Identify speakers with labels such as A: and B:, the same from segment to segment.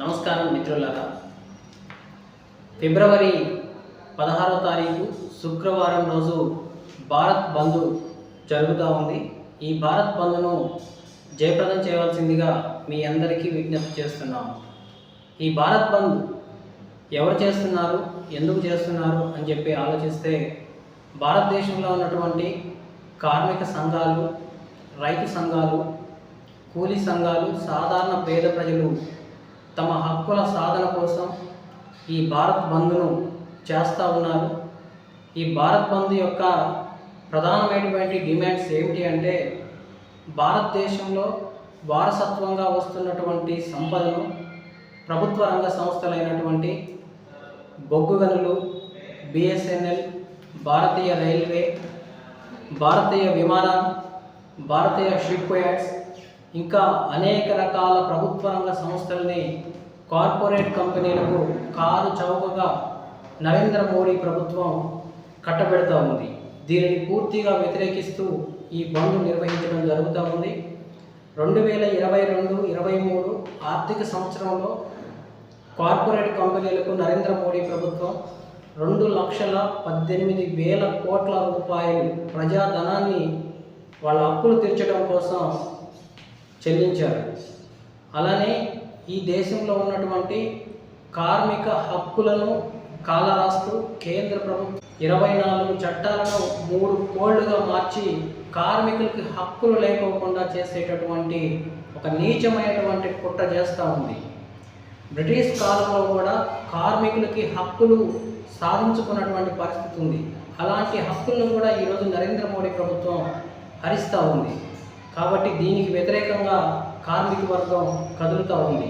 A: నమస్కారం మిత్రులారా. ఫిబ్రవరి పదహారో తారీఖు శుక్రవారం రోజు భారత్ బంద్ జరుగుతూ ఉంది. ఈ భారత్ బంద్ను జయప్రదం చేయవలసిందిగా మీ అందరికీ విజ్ఞప్తి చేస్తున్నాము ఈ భారత్ బంద్ ఎవరు చేస్తున్నారు ఎందుకు చేస్తున్నారు అని చెప్పి ఆలోచిస్తే భారతదేశంలో ఉన్నటువంటి కార్మిక సంఘాలు రైతు సంఘాలు కూలీ సంఘాలు సాధారణ పేద ప్రజలు తమ హక్కుల సాధన కోసం ఈ భారత్ బంద్ను చేస్తూ ఉన్నారు. ఈ భారత్ బంద్ యొక్క ప్రధానమైనటువంటి డిమాండ్స్ ఏమిటి అంటే భారతదేశంలో వారసత్వంగా వస్తున్నటువంటి సంపదను ప్రభుత్వ రంగ సంస్థలైనటువంటి బొగ్గు గనులు బిఎస్ఎన్ఎల్ భారతీయ రైల్వే భారతీయ విమానం భారతీయ షిప్ యార్డ్స్ ఇంకా అనేక రకాల ప్రభుత్వ రంగ సంస్థల్ని కార్పొరేట్ కంపెనీలకు కారు చౌకగా నరేంద్ర మోడీ ప్రభుత్వం కట్టబెడతా ఉంది. దీనిని పూర్తిగా వ్యతిరేకిస్తూ ఈ బంద్ నిర్వహించడం జరుగుతూ ఉంది. రెండు వేల ఇరవై రెండు ఇరవై మూడు ఆర్థిక సంవత్సరంలో కార్పొరేట్ కంపెనీలకు నరేంద్ర మోడీ ప్రభుత్వం రెండు లక్షల పద్దెనిమిది వేల కోట్ల రూపాయలు ప్రజాధనాన్ని వాళ్ళ అప్పులు తీర్చడం కోసం చెల్లించారు. అలానే ఈ దేశంలో ఉన్నటువంటి కార్మిక హక్కులను కాలరాస్తూ కేంద్ర ప్రభుత్వం ఇరవై నాలుగు చట్టాలను మూడు కోళ్ళుగా మార్చి కార్మికులకి హక్కులు లేకోకుండా చేసేటటువంటి ఒక నీచమైనటువంటి కుట్ర చేస్తూ ఉంది. బ్రిటిష్ కాలంలో కూడా కార్మికులకి హక్కులు సాధించుకున్నటువంటి పరిస్థితి ఉంది. అలాంటి హక్కులను కూడా ఈరోజు నరేంద్ర మోడీ ప్రభుత్వం హరిస్తూ ఉంది. కాబట్టి దీనికి వ్యతిరేకంగా కార్మిక వర్గం కదులుతూ ఉంది.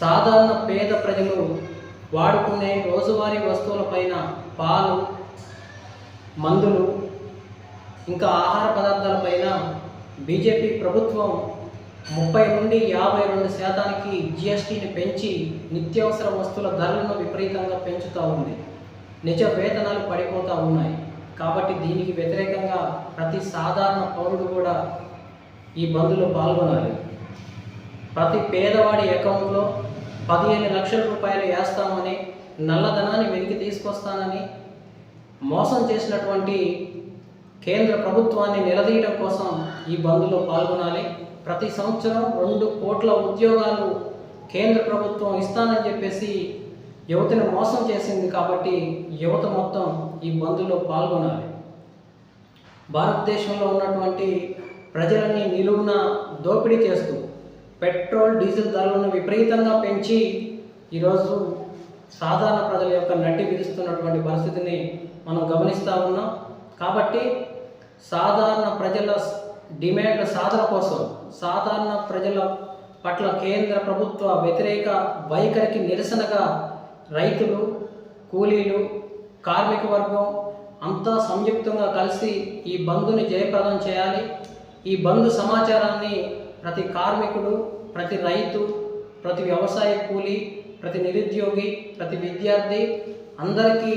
A: సాధారణ పేద ప్రజలు వాడుకునే రోజువారీ వస్తువులపైన పాలు మందులు ఇంకా ఆహార పదార్థాలపైన బీజేపీ ప్రభుత్వం ముప్పై నుండి యాభై రెండు శాతానికి జిఎస్టీని పెంచి నిత్యావసర వస్తువుల ధరలను విపరీతంగా పెంచుతూ ఉంది. నిజ వేతనాలు పడిపోతూ ఉన్నాయి. కాబట్టి దీనికి వ్యతిరేకంగా ప్రతి సాధారణ పౌరుడు కూడా ఈ బంద్లో పాల్గొనాలి. ప్రతి పేదవాడి అకౌంట్లో పదిహేను లక్షల రూపాయలు వేస్తామని నల్లధనాన్ని వెలికి తీసుకొస్తానని మోసం చేసినటువంటి కేంద్ర ప్రభుత్వాన్ని నిలదీయడం కోసం ఈ బంద్లో పాల్గొనాలి. ప్రతి సంవత్సరం రెండు కోట్ల ఉద్యోగాలు కేంద్ర ప్రభుత్వం ఇస్తానని చెప్పేసి యువతను మోసం చేసింది కాబట్టి యువత మొత్తం ఈ బంద్లో పాల్గొనాలి. భారతదేశంలో ఉన్నటువంటి ప్రజలని నిలువున దోపిడీ చేస్తూ పెట్రోల్ డీజిల్ ధరలను విపరీతంగా పెంచి ఈరోజు సాధారణ ప్రజల యొక్క నడ్డి విరుస్తున్నటువంటి పరిస్థితిని మనం గమనిస్తూ ఉన్నాం. కాబట్టి సాధారణ ప్రజల డిమాండ్ల సాధన కోసం సాధారణ ప్రజల పట్ల కేంద్ర ప్రభుత్వ వ్యతిరేక వైఖరికి నిరసనగా రైతులు కూలీలు కార్మిక వర్గం అంతా సంయుక్తంగా కలిసి ఈ బంద్ని జయప్రదం చేయాలి. ఈ బంద్ సమాచారాన్ని ప్రతి కార్మికుడు ప్రతి రైతు ప్రతి వ్యవసాయ కూలీ ప్రతి నిరుద్యోగి ప్రతి విద్యార్థి అందరికీ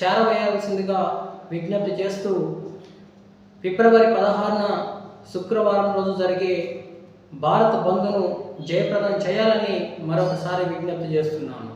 A: చేరవేయాల్సిందిగా విజ్ఞప్తి చేస్తూ ఫిబ్రవరి పదహారున శుక్రవారం రోజు జరిగే భారత్ బంద్ను జయప్రదం చేయాలని మరొకసారి విజ్ఞప్తి చేస్తున్నాను.